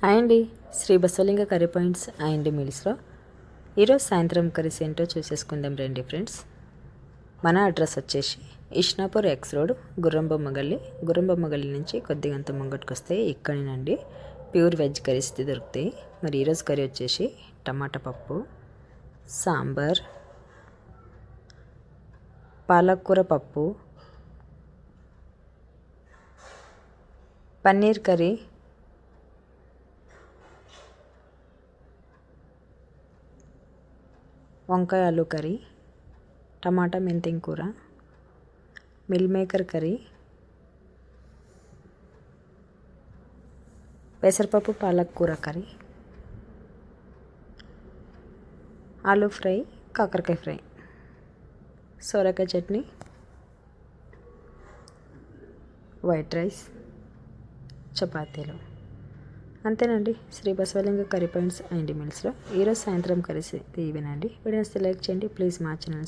Hi అండి. Sri Basavalinga curry points and మీల్స్లో. ఈరోజు సాయంత్రం కర్రీస్ ఏంటో చూసేసుకుందాం రండి ఫ్రెండ్స్. మన అడ్రస్ వచ్చేసి ఇష్నాపూర్ ఎక్స్ రోడ్ గుర్రంబొమ్మ గల్లి గుర్రంబొమ్మ గల్లి నుంచి కొద్దిగంత ముంగట్కొస్తే ఇక్కడేనండి. ప్యూర్ వెజ్ కర్రీస్ దొరుకుతాయి. మరి ఈరోజు కర్రీ వచ్చేసి టమాటా పప్పు సాంబార్ పాలకూర పప్పు పన్నీర్ కర్రీ వంకాయ ఆలు కర్రీ టమాటా మెంతింగ్ కూర మిల్ మేకర్ కర్రీ పెసరపప్పు పాలక్ కూర కర్రీ ఆలు ఫ్రై కాకరకాయ ఫ్రై సొరకాయ చట్నీ వైట్ రైస్ చపాతీలు. అంతేనండి. Sri Basavalinga curry points and మీల్స్లో ఈరోజు సాయంత్రం కలిసి ఇవేనండి. వీడియోస్ లైక్ చేయండి. ప్లీజ్ మా ఛానల్